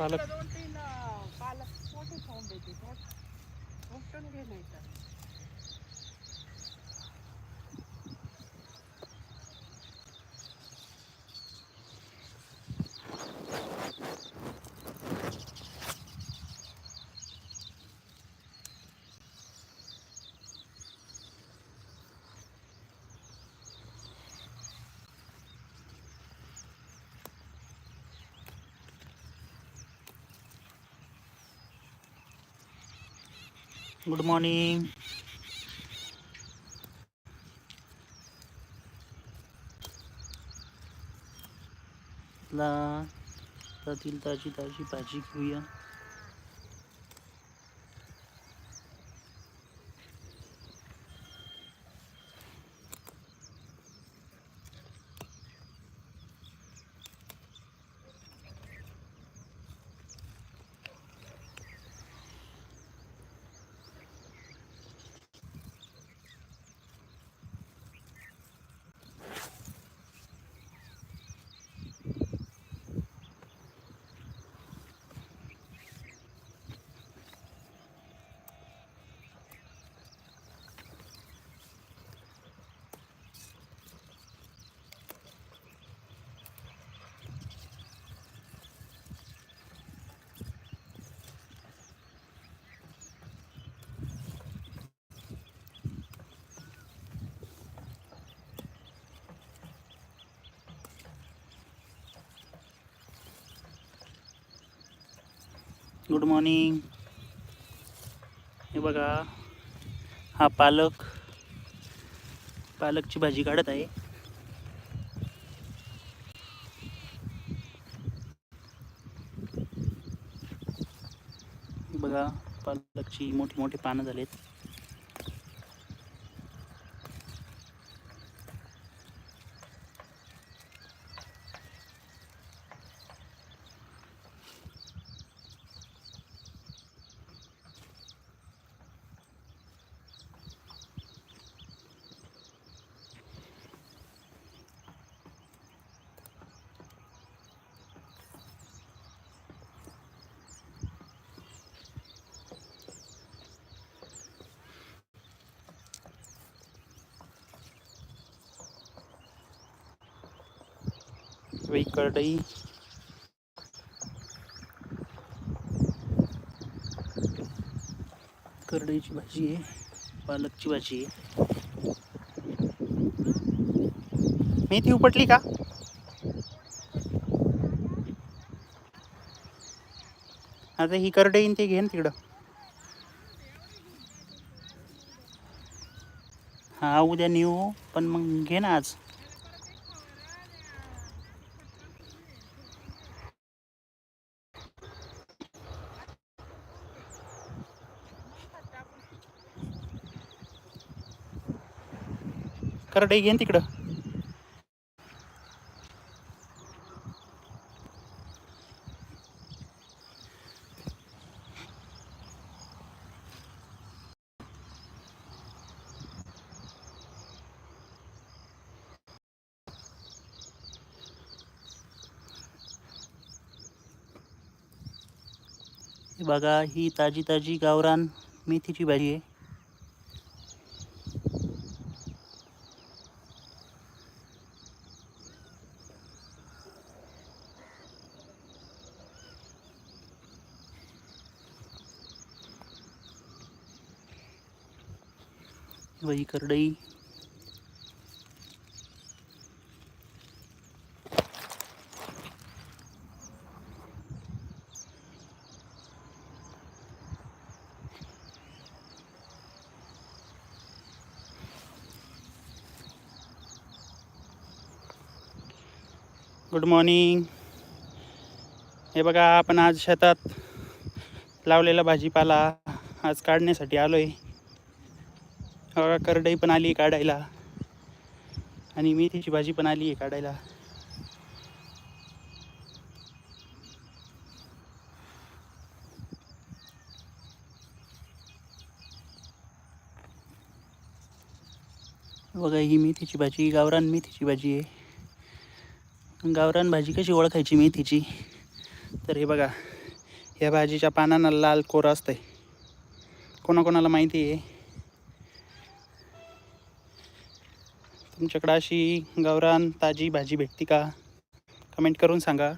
पालक. दोन तीन पालक मोठे खाऊन देते. घे नाही तर गुड मॉर्निंग ला तातील ताजी ताजी भाजी घेऊया गुड मॉर्निंग हे बघा हा पालक पालकची भाजी काढत आहे. बघा पालकची मोठी मोठी पानं झालीत. वही कढई करडईची भाजी आहे पालकची भाजी आहे. मेथी उपटली का? आता ही करडई येईन ते घेन तिकडं. हा उद्या नेऊ पण मग घे ना आज. करडई घे तिकडं. बघा ही ताजी ताजी गावरान मेथीची भाजी आहे. वही करडई गुड मॉर्निंग हे बघा आपण आज शेतात लावलेला भाजीपाला आज काढण्यासाठी आलो आहे करडई पण आली काढायला. आणि मेथीची भाजी पण आली आहे काढायला. बघा ही मेथीची भाजी गावरान मेथीची भाजी आहे. गावरान भाजी कशी ओळखायची मेथीची? तर हे बघा या भाजीच्या पानांना लाल कोर असतंय. कोणाकोणाला माहिती आहे? तुमच्याकडं अशी गावरान ताजी भाजी भेटते का? कमेंट करून सांगा.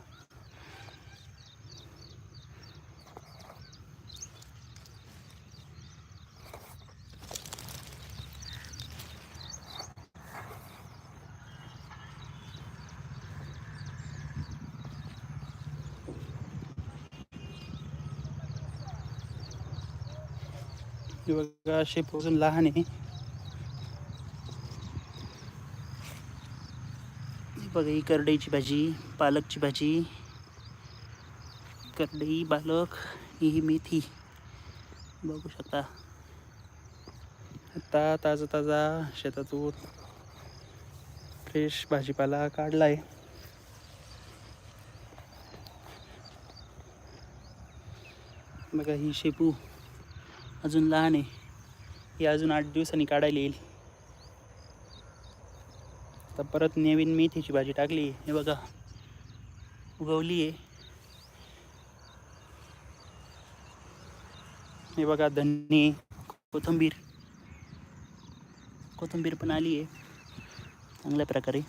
बघा असे अजून लहान आहे. बघा ही करडईची भाजी पालकची भाजी. करडई पालक ही मेथी. बघू शकता. आता ताजा ताजा शेतातून फ्रेश भाजीपाला काढला आहे बघा ही शेपू अजून लहान आहे. ही अजून आठ दिवसांनी काढायला येईल. आता परत नवीन मेथीची भाजी टाकली. हे बघा उगवली आहे. हे बघा धन्य कोथिंबीर. कोथिंबीर पण आली आहे. चांगल्या प्रकारे.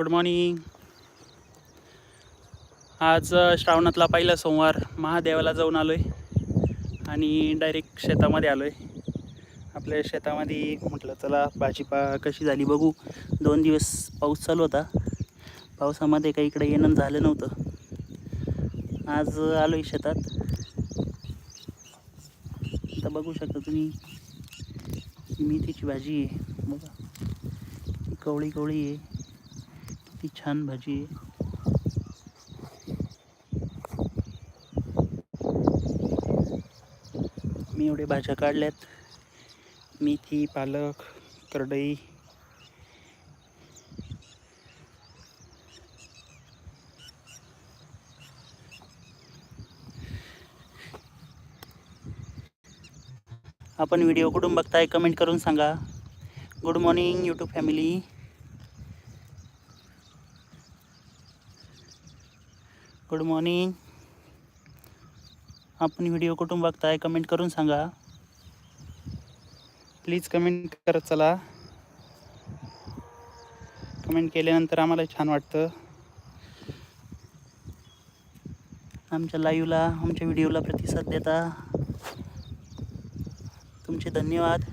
गुड मॉर्निंग आज श्रावणातला पहिला सोमवार. महादेवाला जाऊन आलो आहे आणि डायरेक्ट शेतामध्ये आलो आहे आपल्या शेतामध्ये म्हटलं चला भाजीपा कशी झाली बघू. दोन दिवस पाऊस चालू होता. पावसामध्ये काही इकडे येणं झालं नव्हतं. आज आलो आहे शेतात. आता बघू शकता तुम्ही. मेथीची भाजी आहे. बघा. कवळी कवळी आहे. किती छान भाजी आहे. मी एवढे भाज्या काढल्यात. मेथी पालक करडई. आपण व्हिडिओ कुठून बघताय कमेंट करून सांगा. Good morning YouTube family. Good morning आपण व्हिडिओ कुठून बघताय कमेंट करून सांगा? प्लीज कमेंट करत चला. कमेंट केल्यानंतर आम्हाला छान वाटतं. आमच्या लाईव्हला आमच्या व्हिडिओला प्रतिसाद देता. तुमचे धन्यवाद.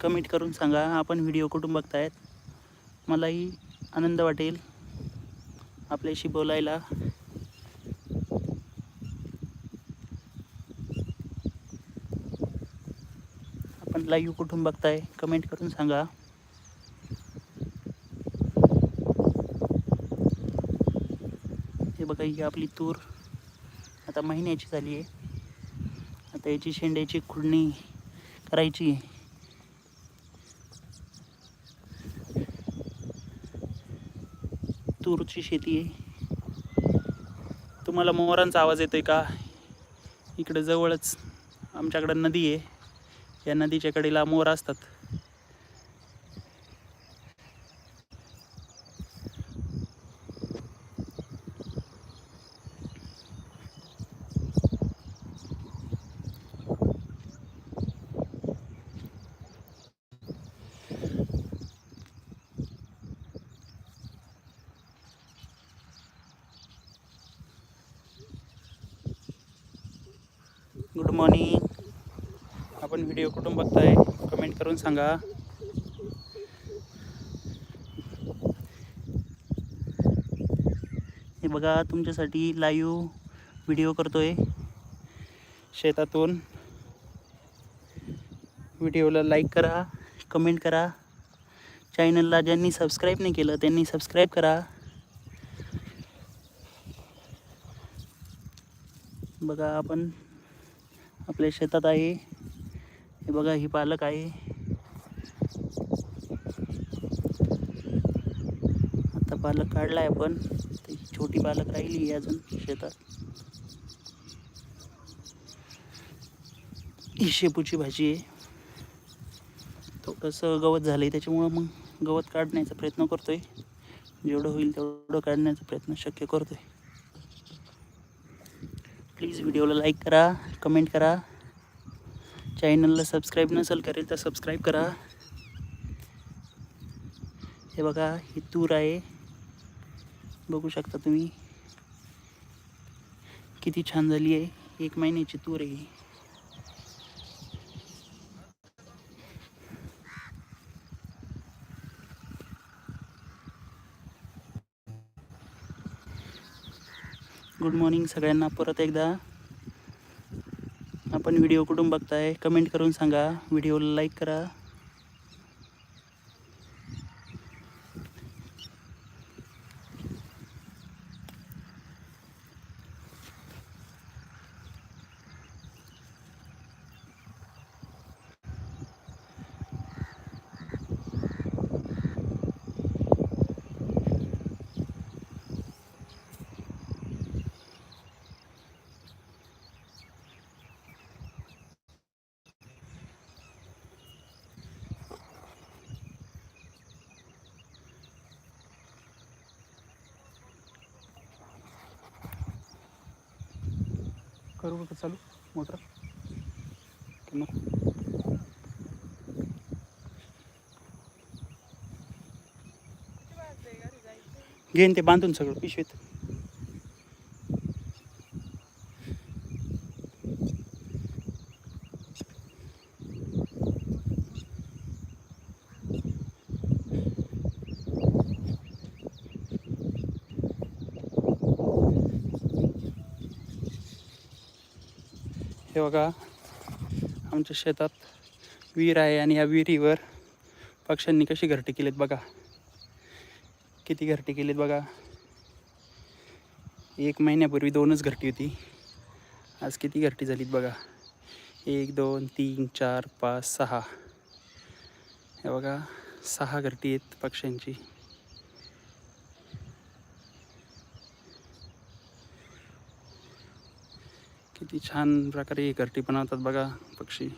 कमेंट करून सांगा आपण व्हिडिओ कुठून बघतायत? मलाही आनंद वाटेल आपल्याशी बोलायला. आपण लाईव्ह कुठून बघताय कमेंट करून सांगा. हे बघा ही आपली तूर. आता महिन्याची झाली आहे. आता याची शेंड्याची खुडणी करायची तूरची शेती आहे. तुम्हाला मोरांचा आवाज येतोय का? इकडे जवळच आमच्याकडं नदी आहे. या नदीच्या कडेला मोर असतात गुड मॉर्निंग आपण व्हिडिओ कुठून बघताय? कमेंट करून सांगा. हे बघा तुमच्यासाठी लाईव्ह व्हिडिओ करतोय. शेतातून. व्हिडिओला लाईक करा कमेंट करा. चॅनलला ज्यांनी सबस्क्राईब नाही केलं त्यांनी सबस्क्राईब करा. बघा आपण आपल्या शेतात आहे. हे बघा ही पालक आहे. आता पालक काढला आहे आपण. ती छोटी पालक राहिली आहे अजून शेतात. ही शेपूची भाजी आहे. थोडंसं गवत झालं आहे त्याच्यामुळं मग गवत काढण्याचा प्रयत्न करतो आहे जेवढं होईल तेवढं काढण्याचा प्रयत्न शक्य करतोय. प्लीज व्हिडिओला लाईक करा कमेंट करा. चॅनलला सबस्क्राईब नसेल करेल तर सबस्क्राईब करा. हे बघा ही तूर आहे. बघू शकता तुम्ही. किती छान झाली आहे. एक महिन्याची तूर आहे गुड मॉर्निंग सगळ्यांना. परत एकदा आपण व्हिडिओ कुठून बघताय कमेंट करून सांगा. व्हिडिओला लाईक करा. करू का चालू मोटर. नको. घेईन ते बांधून सगळं पिशवीत. बघा. आमच्या शेतात विहीर आहे आणि या विहिरीवर पक्ष्यांनी कशी घरटी केलीत बघा. किती घरटी केलीत बघा. एक महिन्यापूर्वी दोनच घरटी होती. आज किती घरटी झालीत बघा. एक दोन तीन चार पाच सहा. हे बघा सहा घरटी आहेत पक्ष्यांची. किती छान प्रकारे घरटी बनवतात बघा पक्षी.